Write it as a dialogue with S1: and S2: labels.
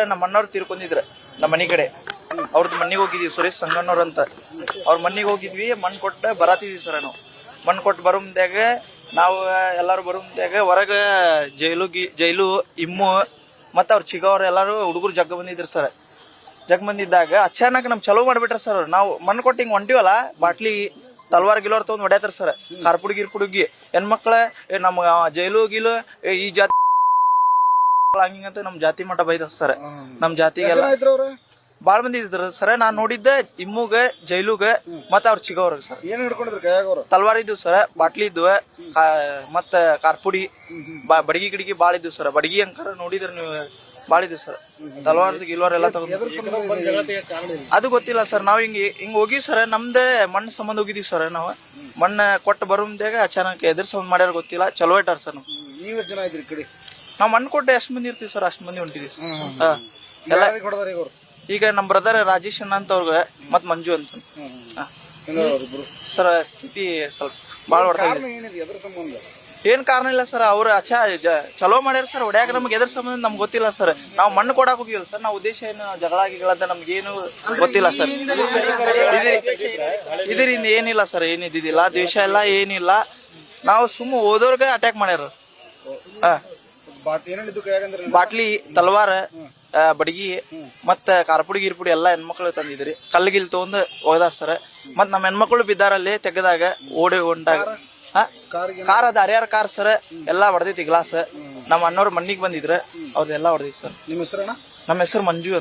S1: ಅಣ್ಣವ್ರು ತೀರ್ಕೊಂಡಿದ್ರ ನಮ್ಮ ಮನಿ ಕಡೆ. ಅವ್ರದ್ದು ಮನೆಗೆ ಹೋಗಿದ್ವಿ ಸುರೇಶ್ ಸಂಗಣ್ಣವ್ರ ಅಂತ. ಅವ್ರ ಮನೆಗೆ ಹೋಗಿದ್ವಿ ಮಣ್ಣು ಕೊಟ್ಟು ಬರಾತಿದ್ವಿ ಸರ ನಾವು. ಮಣ್ಣು ಕೊಟ್ಟು ಬರೋ ನಾವು ಎಲ್ಲರೂ ಬರೋ ಮುಂದಾಗ ಹೊರಗ ಜೈಲು ಗಿ ಜೈಲು ಇಮ್ಮು ಮತ್ತು ಅವ್ರ ಚಿಗವ್ರು ಎಲ್ಲರೂ ಹುಡುಗರು ಜಗ್ಗ ಬಂದಿದ್ರು ಸರ್. ಜಗ್ ಬಂದಿದ್ದಾಗ ಅಚಾನಕ್ ನಮ್ ಚಲೋ ಮಾಡ್ಬಿಟ್ರ ಸರ್ ನಾವು ಮಣ್ಣು ಕೊಟ್ಟು ಹಿಂಗೆ ಹೊಂಟಿವಲ್ಲ ಬಾಟ್ಲಿ ತಲ್ವಾರ್ ಗಿಲೋರ್ ತಗೊಂಡ್ ಹೊಡ್ಯಾತಾರ ಸರ್. ಕಾರ್ಪುಡಿ ಗಿರ್ಪುಡುಗಿ ಹೆಣ್ಮಕ್ಳ ಏ ನಮ್ ಆ, ಜೈಲು ಗಿಲು ಈ ಜಾತಿ ಹಂಗಿಂಗಂತ ನಮ್ ಜಾತಿ ಮಠ ಬೈದ ಸರ್. ನಮ್ ಜಾತಿಗೆಲ್ಲ ಬಾಳ್ ಮಂದಿ ಇದ್ರ ಸರ್. ನಾನ್ ನೋಡಿದ್ದೆ ಇಮ್ಮುಗ ಜೈಲುಗ ಮತ್ತ ಅವ್ರ ಚಿಗವ್ರ ಸರ್.
S2: ಏನ್ ಹಿಡ್ಕೊಂಡಿದ್ರು ಕೈಯಾಗ ಅವ್ರ
S1: ತಲ್ವಾರ್ ಇದ್ವು ಸರ್. ಬಾಟ್ಲಿ ಇದ್ವು. ಕಾ- ಮತ್ತ ಕಾರ್ಪುಡಿ. ಬಾ- ಬಡಗಿ ಗಿಡಗಿ ಬಾಳ ಇದ್ವು ಸರ್. ಬಡಗಿ ಅಂಕಾರ ನೋಡಿದ್ರ ನೀವು ಬಾಳ ಇದ್ವು ಸರ್. ತಲ್ವಾರ್ ಗಿಲ್ವಾರ್ ಎಲ್ಲ ತಗೊಂಡ್ ಅದು ಗೊತ್ತಿಲ್ಲ ಸರ್. ನಾವ್ ಹಿಂಗ್ ಹಿಂಗ್ ಹೋಗಿ ಸರ್ ನಮ್ದೇ ಮಣ್ಣ ಸಂಬಂಧ ಹೋಗಿದೀವಿ ಸರ್ ನಾವ್. ಮಣ್ಣ ಕೊಟ್ಟು ಬರುಮ್ದಾಗ ಅಚಾನಕ್ ಎದ್ರ ಸಂಬಂಧ ಮಾಡ್ಯಾರ ಗೊತ್ತಿಲ್ಲ. ಚಲೋ ಇಟ್ಟಾರ ಸರ್ ನಾವು
S2: ನೀವ್ ಎಷ್ಟ್ ಜನ ಇದ್ರಿ ಈ ಕಡೆ?
S1: ನಾವ್ ಮಣ್ಣು ಕೊಟ್ಟೆ ಎಷ್ಟ್ ಮಂದಿ ಇರ್ತೀವಿ ಸರ್ ಅಷ್ಟ್ ಮಂದಿ ಹೊಂಟಿದೀವಿ. ಸರ್. ಹಾ. ಎಲ್ಲ
S2: ಈಗ
S1: ನಮ್ ಬ್ರದರ್ ರಾಜೇಶ್ ಅಣ್ಣ ಅಂತ ಅವ್ರಿಗೆ ಮತ್ ಮಂಜು ಅಂತ. ಹಾ. ಸರ್ ಸ್ಥಿತಿ ಸ್ವಲ್ಪ ಬಾಳ ಹೊಡ್ತಾ ಇದೆ.
S2: ಕಾರಣ ಏನಿದೆ? ಎದ್ರ ಸಂಬಂಧ?
S1: ಏನ್ ಕಾರಣ ಇಲ್ಲ ಸರ್ ಅವ್ರ ಅಚ್ಚ ಜ- ಚಲೋ ಮಾಡ್ಯಾರ ಸರ್. ಹೊಡ್ಯಾಕ ನಮ್ಗೆ ಎದ್ರ ಸಂಬಂಧ ನಮ್ಗೆ ಗೊತ್ತಿಲ್ಲ ಸರ್. ನಾವು ಮಣ್ಣು ಕೊಡಾಕ್ ಹೋಗಿಲ್ಲ ಸರ್ ನಾವು ಉದ್ದೇಶ ಏನು ಜಗಳ ಆಗಿಗಳಂತ ಅಂತ ನಮ್ಗೆ ಏನು ಗೊತ್ತಿಲ್ಲ ಸರ್. ಇದರಿಂದ ಏನಿಲ್ಲ ಸರ್ ಏನಿದ್ದಿಲ್ಲ ದ್ವೇಷ ಇಲ್ಲ ಏನಿಲ್ಲ. ನಾವು ಸುಮ್ಮ ಓದೋರ್ಗೆ ಅಟ್ಯಾಕ್ ಮಾಡ್ಯಾರ. ಹಾ. ಬಾಟ್ಲಿ ತಲ್ವಾರ ಬಡಗಿ ಮತ್ತ ಕಾರ್ಪುಡಿ ಗಿರ್ಪುಡಿ ಎಲ್ಲಾ ಹೆಣ್ಮಕ್ಳು ತಂದಿದ್ರಿ. ಕಲ್ಗಿಲ್ ತಗೊಂಡ್ ಒಗದಾರ ಸರ್. ಮತ್ ನಮ್ಮ ಹೆಣ್ಮಕ್ಳು ಬಿದ್ದಾರಲ್ಲಿ ತೆಗದಾಗ ಓಡಿ ಹೊಂಟಾಗ ಕಾರ್ ಅದ ಹರಿಯಾರ ಕಾರ್ ಸರ್. ಎಲ್ಲಾ ಹೊಡೆದೈತಿ ಗ್ಲಾಸ್. ನಮ್ಮ ಅಣ್ಣವ್ರ ಮಣ್ಣಿಗೆ ಬಂದಿದ್ರ. ಅವ್ರದ್ದೆಲ್ಲಾ ಹೊಡೆದೈತಿ ಸರ್.
S2: ನಿಮ್ಮ ಹೆಸರು
S1: ನಮ್ಮ ಹೆಸರು ಮಂಜು